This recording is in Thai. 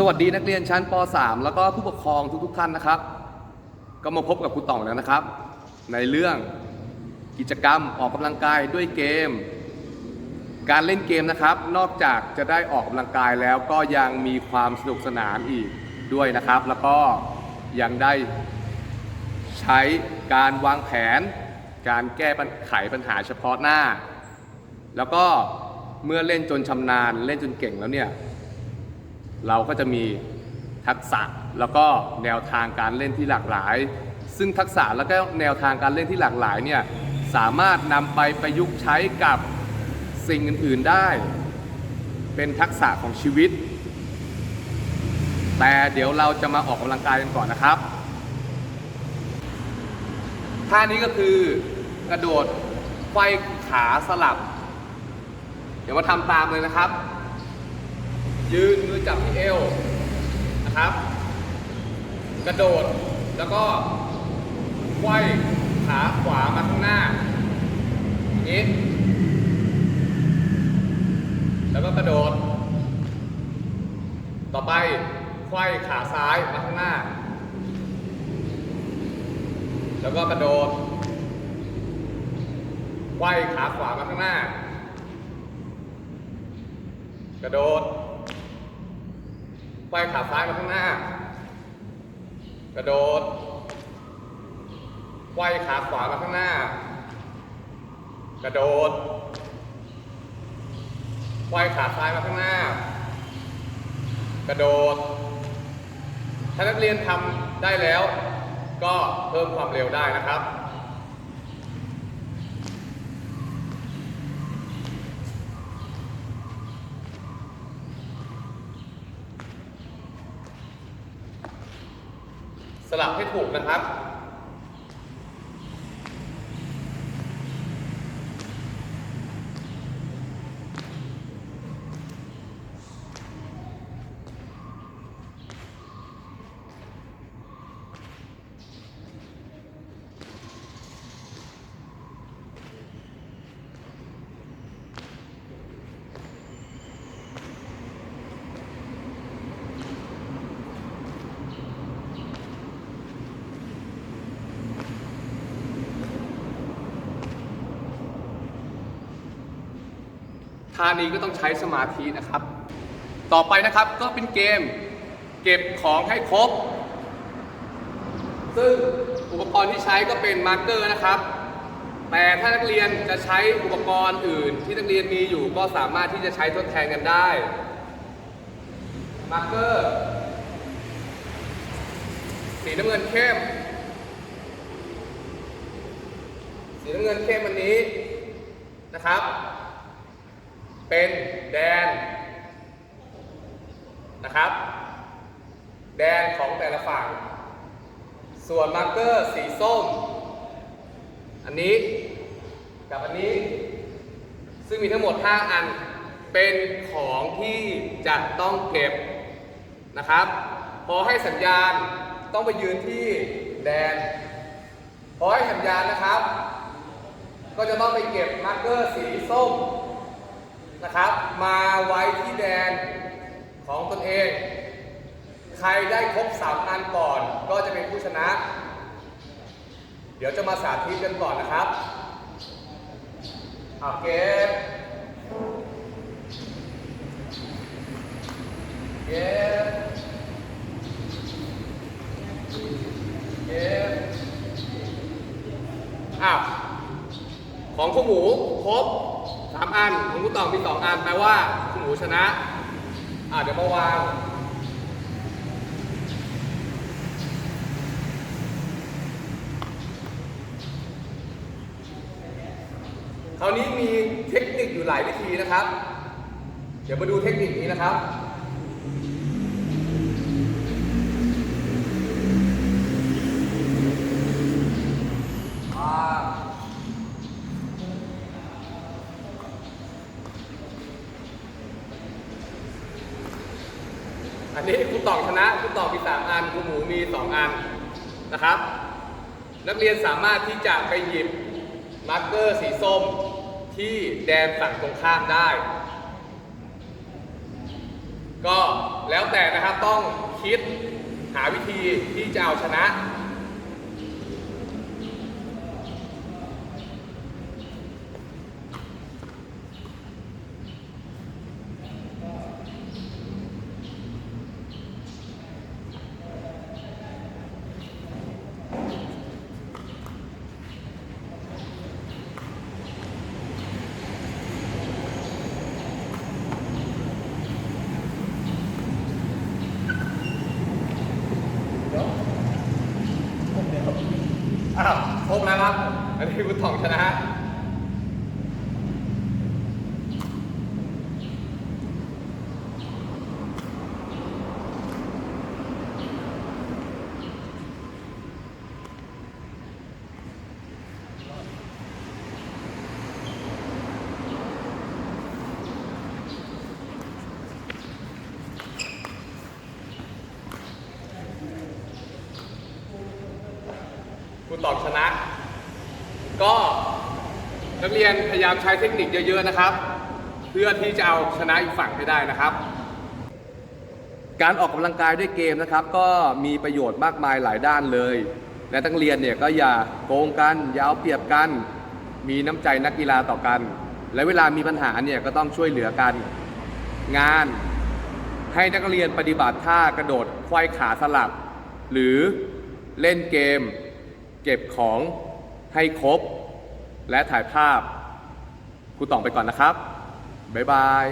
สวัสดีนักเรียนชั้นป .3 แล้วก็ผู้ปกครองทุกๆท่านนะครับ ก็มาพบกับครูต่องแล้วนะครับ ในเรื่องกิจกรรมออกกำลังกายด้วยเกม การเล่นเกมนะครับ นอกจากจะได้ออกกำลังกายแล้วก็ยังมีความสนุกสนานอีกด้วยนะครับ แล้วก็ยังได้ใช้การวางแผน การแก้ปัญไขปัญหาเฉพาะหน้า แล้วก็เมื่อเล่นจนชำนาญ เล่นจนเก่งแล้วเนี่ย เราก็จะมีทักษะแล้วก็แนวทางการเล่นที่หลากหลาย ซึ่งทักษะแล้วก็แนวทางการเล่นที่หลากหลายเนี่ยสามารถนำไปประยุกต์ใช้กับสิ่งอื่น ๆได้ เป็นทักษะของชีวิต แต่เดี๋ยวเราจะมาออกกำลังกายกันก่อนนะครับท่านี้ก็คือกระโดดไขว้ขาสลับ เดี๋ยวมาทำตามเลยนะครับ ยืนมือจับที่เอวนะครับ กระโดดแล้วก็ไขว้ขาขวามาข้างหน้าอย่างนี้ แล้วก็กระโดด ต่อไปไขว้ขาซ้ายมาข้างหน้า แล้วก็กระโดดไขว้ขาขวามาข้างหน้า กระโดด ไขว้ขาซ้ายมาข้างหน้า กระโดดไขว้ขาขวามาข้างหน้า กระโดดไขว้ขาซ้ายมาข้างหน้า กระโดด ถ้านักเรียนทำได้แล้ว ก็เพิ่มความเร็วได้นะครับ ส ลับให้ถูกนะครับ ท่านี้ก็ต้องใช้สมาธินะครับ ต่อไปนะครับก็เป็นเกมเก็บของให้ครบ ซึ่งอุปกรณ์ที่ใช้ก็เป็นมาร์กเกอร์นะครับ แต่ถ้านักเรียนจะใช้อุปกรณ์อื่น ที่นักเรียนมีอยู่ก็สามารถที่จะใช้ทดแทนกันได้ มาร์กเกอร์สีน้ำเงินเข้ม สีน้ำเงินเข้มอันนี้นะครับ เป็นแดนนะครับ แดนของแต่ละฝั่ง ส่วนมาร์กเกอร์สีส้ม อันนี้กับอันนี้ ซึ่งมีทั้งหมด 5 อัน เป็นของที่จะต้องเก็บนะครับ พอให้สัญญาณต้องไปยืนที่แดน พอให้สัญญาณนะครับ ก็จะต้องไปเก็บมาร์กเกอร์สีส้ม นะครับ มาไว้ที่แดนของตนเอง ใครได้ครบสามอันก่อนก็จะเป็นผู้ชนะ เดี๋ยวจะมาสาธิตกันก่อนนะครับเอาเก็บเก็บเก็บอ้าว ของคุณหมูครบสามอันของคุณตองมีสองอันแปลว่าคุณหมูชนะอ่าเดี๋ยวมาวางคราวนี้มีเทคนิคอยู่หลายวิธีนะครับ เดี๋ยวมาดูเทคนิคนี้นะครับ อั นี้คุณตองชนะคุณตองมีสามอันคุณหมูมีสองอันนะครับ นักเรียนสามารถที่จะไปหยิบมาร์กเกอร์สีส้มที่แดนฝั่งตรงข้ามได้ ก็แล้วแต่นะครับต้องคิดหาวิธีที่จะเอาชนะ อ้าวครบแล้วครับ อันนี้คุณถ่องชนะคุณตอบชนะ ก็นักเรียนพยายามใช้เทคนิคเยอะๆนะครับ เพื่อที่จะเอาชนะอีกฝั่งให้ได้นะครับ การออกกำลังกายด้วยเกมนะครับ ก็มีประโยชน์มากมายหลายด้านเลย และนักเรียนเนี่ยก็อย่าโกงกันอย่าเอาเปรียบกัน มีน้ำใจนักกีฬาต่อกัน และเวลามีปัญหาเนี่ยก็ต้องช่วยเหลือกัน งานให้นักเรียนปฏิบัติท่ากระโดดควายขาสลับ หรือเล่นเกม เก็บของ ให้ครบ และถ่ายภาพครูต่องไปก่อนนะครับ บ๊ายบาย